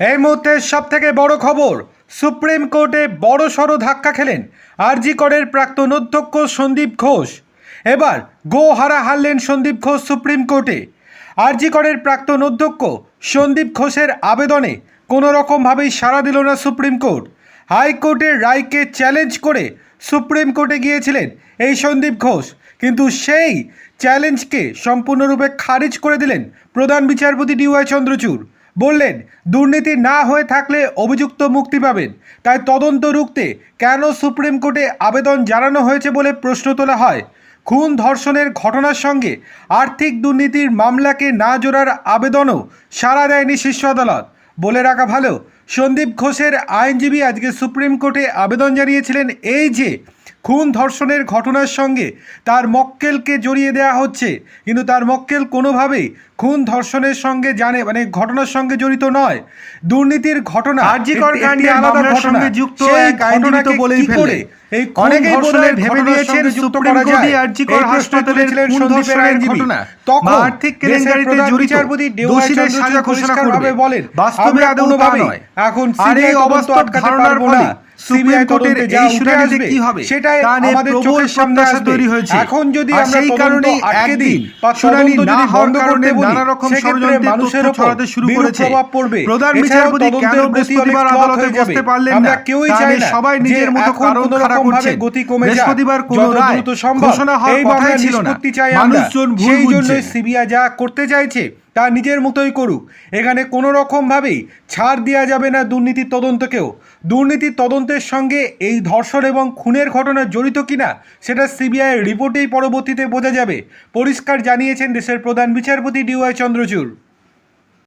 এই মুহূর্তে সব থেকে বড় খবর, সুপ্রিম কোর্টে বড় সড়ো ধাক্কা খেলেন আরজি করের প্রাক্তন অধ্যক্ষ সন্দীপ ঘোষ। এবার গো হারা হারলেন সন্দীপ ঘোষ সুপ্রিম কোর্টে। আরজি করের প্রাক্তন অধ্যক্ষ সন্দীপ ঘোষের আবেদনে কোনো রকমভাবেই সাড়া দিল না সুপ্রিম কোর্ট। হাইকোর্টের রায়কে চ্যালেঞ্জ করে সুপ্রিম কোর্টে গিয়েছিলেন এই সন্দীপ ঘোষ। কিন্তু সেই চ্যালেঞ্জকে সম্পূর্ণরূপে খারিজ করে দিলেন প্রধান বিচারপতি ডিওয়াই চন্দ্রচূড়। বললেন, দুর্নীতি না হয়ে থাকলে অভিযুক্ত মুক্তি পাবেন। তাই তদন্ত রুখতে কেন সুপ্রিম কোর্টে আবেদন জানানো হয়েছে বলে প্রশ্ন তোলা হয়? খুন ধর্ষণের ঘটনার সঙ্গে আর্থিক দুর্নীতির মামলাকে না জোড়ার আবেদনও সাড়া দেয়নি শীর্ষ আদালত। বলে রাখা ভালো, সন্দীপ ঘোষের আইনজীবী আজকে সুপ্রিম কোর্টে আবেদন জানিয়েছিলেন এই যে খুন ধর্ষণের ঘটনার সঙ্গে তার মক্কেলকে জড়িয়ে দেওয়া হচ্ছে কিন্তু তার মক্কেল কোনোভাবেই খুন ধর্ষণের সঙ্গে জানে মানে ঘটনার সঙ্গে জড়িত নয় দুর্নীতির ঘটনা আরজিকর কাণ্ডে আলাদা ঘটনা। যুক্ত সেই এক আইনজীবী তো ঘটনাকে বলেই ফেললেন। এই অনেকেই বোধহয় ভেবে সুপ্রিম কোর্টই। আরজিকর তুলেছিলেন খুন ধর্ষণের আইনজীবী। তখন আর্থিক কেলেঙ্কারিতে জড়িত দোষীদের সাজা ঘোষণা করবে। বলেন বাস্তবে আদৌ নয়। এখন আর এই অবাস্তব ধারণার ফলে। সুপ্রিম কোর্টের এই শুনানিতে কি হবে সেটাই আমাদের চোখের সামনে আসবে। তৈরি হয়েছে। এখন যদি আমরা সেই কারণেই আটকে দিই শুনানি না যদি হওয়ার বন্ধ কারণে করতে বলি, নানা রকম ষড়যন্ত্রের মানুষের ছড়াতে শুরু করেছে। প্রভাব পড়বে প্রধান বিচারপতি কেন বৃহস্পতিবার আদালতে। বসতে পারলেন আমরা না? কেউই তা চাই না সবাই নিজের মতো কারণ কোনো খাড়া রকম গতি কমে যাক। বৃহস্পতিবার কোনো রায় দ্রুত সম্ভব ঘোষণা হওয়ার কথাই ছিল না। আমরা। মানুষজন ভুল সেই জন্য বুঝছে। সিবিআই যা করতে চাইছে তা নিজের মতোই করুক। এখানে কোনো রকমভাবেই ছাড় দেওয়া যাবে না দুর্নীতির তদন্তকেও। দুর্নীতির তদন্তের সঙ্গে এই ধর্ষণ এবং খুনের ঘটনা জড়িত কিনা, সেটা সিবিআই রিপোর্টেই পরবর্তীতে বোঝা যাবে। পরিষ্কার জানিয়েছেন দেশের প্রধান বিচারপতি ডিওয়াই চন্দ্রচূড়।